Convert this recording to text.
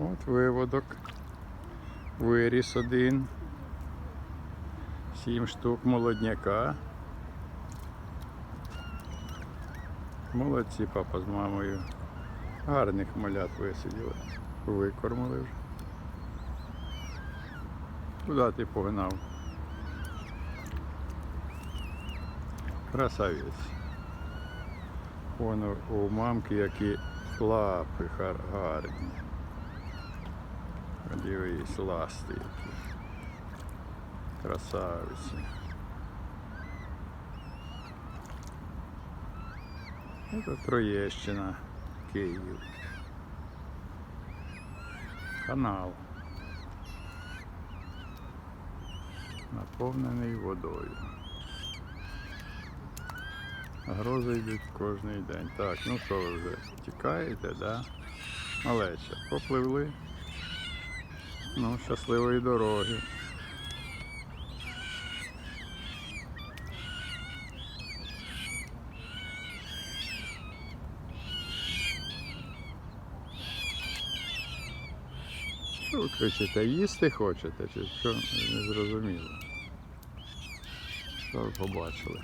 От виводок. Виріс один. Сім штук молодняка. Молодці папа з мамою. Гарних малят висиділи. Викормили вже. Куди ти погнав? Красавець. Вон у- у мамки які лапи гарні. Дивись, ласти які. Красавиці. Це Троєщина, Київ. Канал. Наповнений водою. Грози йдуть кожен день. Так, ну що ви вже тікаєте, да? Малеча, попливли. Ну, щасливої дороги. Що ви кричите? Їсти хочете? Чи що не зрозуміло? Що ви побачили?